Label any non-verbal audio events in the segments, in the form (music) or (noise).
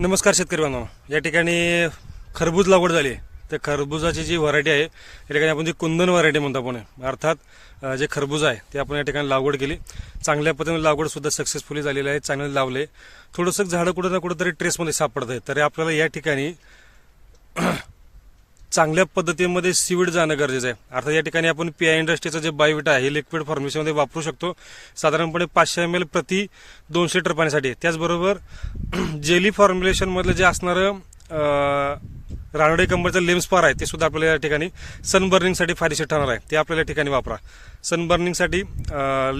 नमस्कार शेतकरी बांधव या ठिकाणी खरबूज लागवड झाली. आहे तर खरबुजाची जी व्हरायटी आहे या ठिकाणी आपण जी कुंदन व्हरायटी म्हणतो आपण. अर्थात जे खरबूज आहे ते आपण या ठिकाणी लागवड केली. चांगल्या पद्धतीने लागवडसुद्धा सक्सेसफुली झालेली आहे चांगले लावले. थोडंसं झाडं कुठं ना कुठंतरी ट्रेसमध्ये सापडत आहे तरी आपल्याला या ठिकाणी चांगल्या पद्धतीमध्ये सीविड जाणं गरजेचं आहे. अर्थात या ठिकाणी आपण पी आय इंडस्ट्रीचं जे बायोविटा आहे हे लिक्विड फॉर्मेशनमध्ये वापरू शकतो. साधारणपणे पाचशे एम एल प्रति दोनशे लिटर पाण्यासाठी. त्याचबरोबर (clears throat) जेली फॉर्म्युलेशनमधलं जे असणारं रानडे कंपनीचं लेम्सपार आहे ते सुद्धा आपल्याला या ठिकाणी सनबर्निंगसाठी फायदेशीर ठरणार आहे. ते आपल्याला या ठिकाणी वापरा. सनबर्निंगसाठी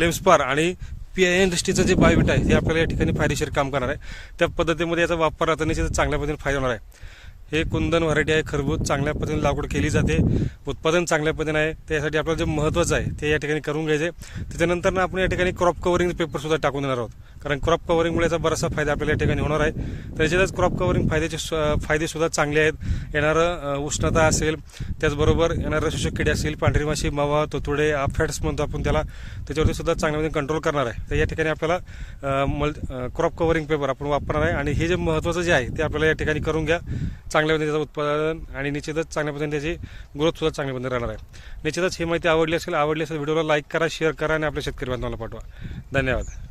लेम्सपार आणि पी आय इंडस्ट्रीचं जे बायोविट आहे ते आपल्याला या ठिकाणी फायदेशीर काम करणार आहे. त्या पद्धतीमध्ये याचा वापर आता निश्चित चांगल्या पद्धतीने फायदा होणार आहे. हे कुंदन व्हरायटी आहे. खरबूज चांगल्या पद्धतीने लागवड केली जाते. उत्पादन चांगल्या पद्धतीने आहे. त्यासाठी आपल्याला जे महत्त्वाचं आहे ते या ठिकाणी करून घ्यायचे. त्याच्यानंतर आपण या ठिकाणी क्रॉप कवरिंग पेपरसुद्धा टाकून देणार आहोत. कारण क्रॉप कवरिंगमुळे याचा बराचसा फायदा आपल्याला या ठिकाणी होणार आहे. त्याच्यातच क्रॉप कवरिंग फायद्याचे फायदेसुद्धा चांगले आहेत. येणारं उष्णता असेल त्याचबरोबर येणारं शोषक किडे असतील पांढरी माशी मावा तोतुडे आफॅट्स म्हणतो आपण त्याला त्याच्यावरती सुद्धा चांगल्यामध्ये कंट्रोल करणार आहे. तर या ठिकाणी आपल्याला मल क्रॉप कवरिंग पेपर आपण वापरणार आहे. आणि हे जे महत्त्वाचं जे आहे ते आपल्याला या ठिकाणी करून घ्या. चांगल्या पद्धतीने त्याचं उत्पादन आणि निश्चितच चांगल्या पद्धतीने त्याची ग्रोथ सुद्धा चांगल्या पद्धतीने राहणार आहे. निश्चितच ही माहिती आवडली असेल आवडली असेल व्हिडिओला लाईक करा शेअर करा आणि आपल्या शेतकरी बांधवाला पाठवा. धन्यवाद.